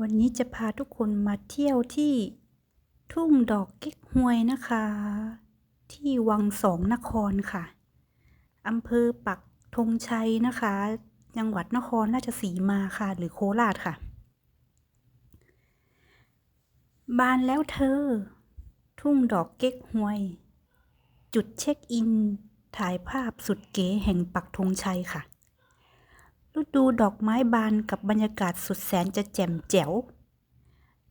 วันนี้จะพาทุกคนมาเที่ยวที่ทุ่งดอกเก๊กฮวยนะคะ ที่วังสองนครค่ะอำเภอปักธงชัยนะคะ จังหวัดนครราชสีมาค่ะ หรือโคราชค่ะ บานแล้วเธอ ทุ่งดอกเก๊กฮวย จุดเช็คอิน ถ่ายภาพสุดเก๋แห่งปักธงชัยค่ะ ฤดูดอกไม้บานกับบรรยากาศสุดแสนจะแจ่มแจ๋ว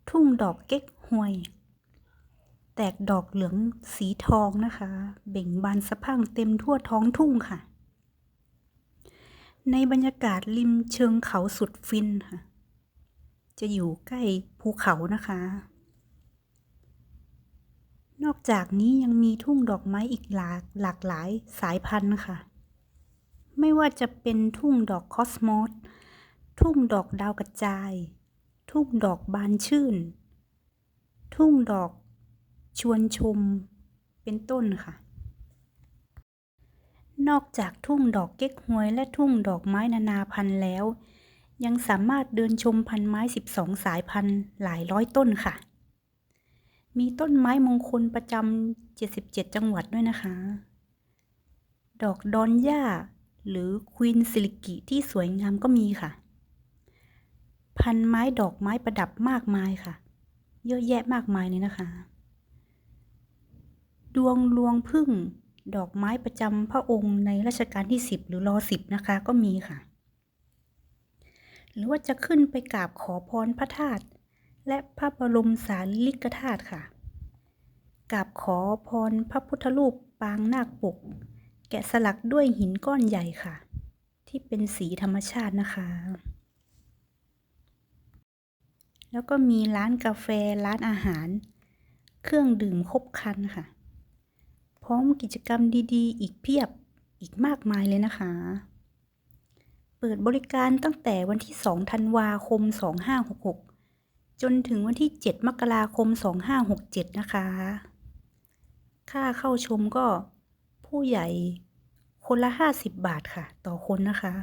ทุ่งดอกเก๊กฮวย แตกดอกเหลืองสีทองนะคะ เบ่งบานสะพั่งเต็มทั่วท้องทุ่งค่ะ ในบรรยากาศริมเชิงเขาสุดฟินค่ะ จะอยู่ใกล้ภูเขานะคะ นอกจากนี้ยังมีทุ่งดอกไม้อีกหลากหลากหลายสายพันธุ์ค่ะ ไม่ว่าจะเป็นทุ่งดอกคอสมอส ทุ่งดอกดาวกระจาย ทุ่งดอกบานชื่น ทุ่งดอกชวนชม เป็นต้นค่ะ นอกจากทุ่งดอกเก๊กฮวยและทุ่งดอกไม้นานาพันธุ์แล้ว ยังสามารถเดินชมพันไม้ 12 สายพันธุ์หลายร้อยต้นค่ะ มีต้นไม้มงคลประจำ77 จังหวัดด้วยนะคะ ดอกดอนย่า หรือควีนซิลิกิที่สวยงามก็มีค่ะ พันไม้ดอกไม้ประดับมากมายค่ะ เยอะแยะมากมายเลยนะคะ ดวงลวงพึ่งดอกไม้ประจำพระองค์ในรัชกาลที่ 10 หรือรอสิบนะคะก็มีค่ะ หรือว่าจะขึ้นไปกราบขอพรพระธาตุและพระบรมสารีริกธาตุค่ะกราบขอพรพระพุทธรูปปางนาคปก แกะสลักด้วยหินก้อนใหญ่ค่ะ ที่เป็นสีธรรมชาตินะคะ แล้วก็มีร้านกาแฟร้านอาหาร เครื่องดื่มครบครันค่ะ พร้อมกิจกรรมดีๆ อีกเพียบอีกมากมายเลยนะคะ เปิดบริการตั้งแต่วันที่ 2 ธันวาคม 2566 จนถึงวันที่ 7 มกราคม 2567 นะคะ ค่าเข้าชมก็ ผู้ใหญ่คนละ50บาทค่ะ ต่อคนนะคะ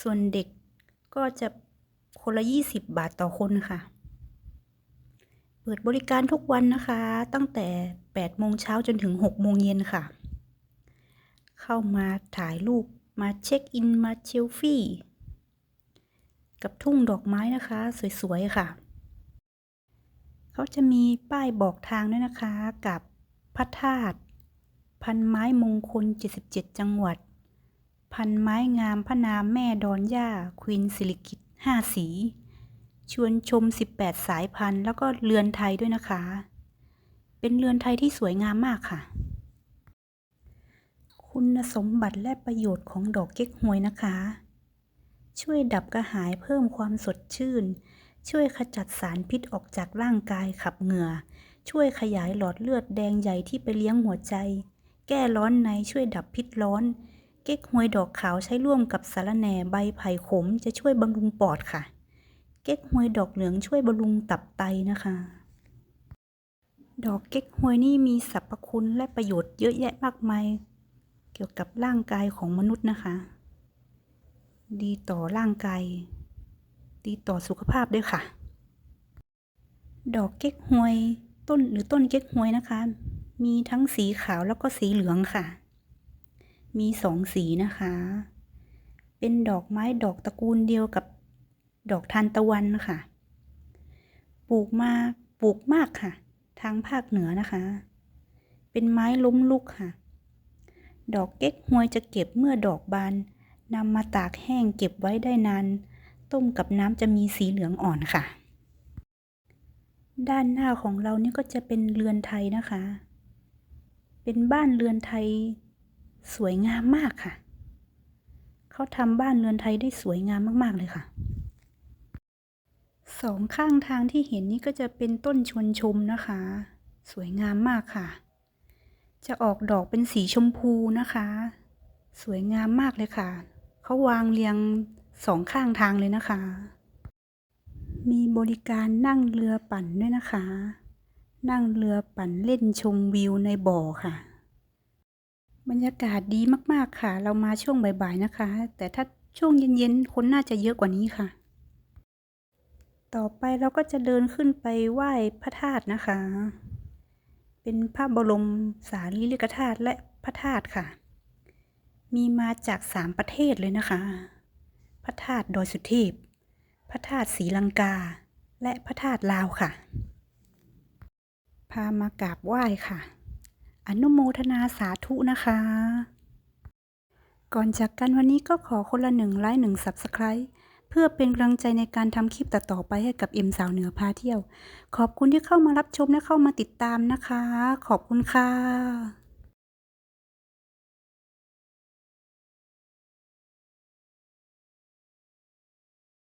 ส่วนเด็กก็จะคนละ20บาทต่อคนค่ะ เปิดบริการทุกวันนะคะ ตั้งแต่8โมงเช้าจนถึง6โมงเย็นค่ะ เข้ามาถ่ายรูปมาเช็คอินมาเชลฟี่ กับทุ่งดอกไม้นะคะ สวยๆค่ะ เขาจะมีป้ายบอกทางด้วยนะคะกับพระธาตุ พันไม้มงคล 77 จังหวัด พันไม้งามพระนามแม่ดอนย่าควีนสิริกิต5 สี ชวนชม 18 สายพันธุ์ แล้วก็เรือนไทยด้วยนะคะ เป็นเรือนไทยที่สวยงามมากค่ะ คุณสมบัติและประโยชน์ของดอกเก๊กฮวยนะคะ ช่วยดับกระหายเพิ่มความสดชื่น ช่วยขจัดสารพิษออกจากร่างกายขับเหงื่อ ช่วยขยายหลอดเลือดแดงใหญ่ที่ไปเลี้ยงหัวใจ แก้ร้อนในช่วยดับพิษร้อน เก๊กฮวยดอกขาวใช้ร่วมกับสาระแหน่ใบไผ่ขมจะช่วยบำรุงปอดค่ะ เก๊กฮวยดอกเหลืองช่วยบำรุงตับไตนะคะ ดอกเก๊กฮวยนี่มีสรรพคุณและประโยชน์เยอะแยะมากมาย เกี่ยวกับร่างกายของมนุษย์นะคะ ดีต่อร่างกาย ดีต่อสุขภาพด้วยค่ะ ดอกเก๊กฮวยต้นหรือต้นเก๊กฮวยนะคะ มีทั้งสีขาวแล้วก็สีเหลืองค่ะ มีสองสีนะคะ เป็นดอกไม้ดอกตระกูลเดียวกับดอกทานตะวันค่ะ ปลูกมาปลูกมากค่ะ ทางภาคเหนือนะคะ เป็นไม้ล้มลุกค่ะ ดอกเก๊กฮวยจะเก็บเมื่อดอกบานนำมาตากแห้งเก็บไว้ได้นาน ต้มกับน้ำจะมีสีเหลืองอ่อนค่ะ ด้านหน้าของเรานี่ก็จะเป็นเรือนไทยนะคะ เป็นบ้านเรือนไทยสวยงามมากค่ะ เขาทำบ้านเรือนไทยได้สวยงามมากๆเลยค่ะ สองข้างทางที่เห็นนี่ก็จะเป็นต้นชวนชมนะคะ สวยงามมากค่ะ จะออกดอกเป็นสีชมพูนะคะ สวยงามมากเลยค่ะ เขาวางเรียงสองข้างทางเลยนะคะ มีบริการนั่งเรือปั่นด้วยนะคะ นั่งเรือปั่นเล่นชมวิวในบ่อค่ะ บรรยากาศดีมากๆค่ะ เรามาช่วงบ่ายๆนะคะ แต่ถ้าช่วงเย็นๆคนน่าจะเยอะกว่านี้ค่ะ ต่อไปเราก็จะเดินขึ้นไปไหว้พระธาตุนะคะ เป็นพระบรมสารีริกธาตุและพระธาตุค่ะ มีมาจากสามประเทศเลยนะคะ พระธาตุดอยสุเทพ พระธาตุศรีลังกา และพระธาตุลาวค่ะ พามากราบไหว้ค่ะ อนุโมทนาสาธุนะคะ ก่อนจากกันวันนี้ก็ขอคนละหนึ่งไลค์หนึ่งสับสไครต์เพื่อเป็นกำลังใจในการทำคลิปต่อๆไปให้กับเอ็มสาวเหนือพาเที่ยว ขอบคุณที่เข้ามารับชมและเข้ามาติดตามนะคะ ขอบคุณค่ะ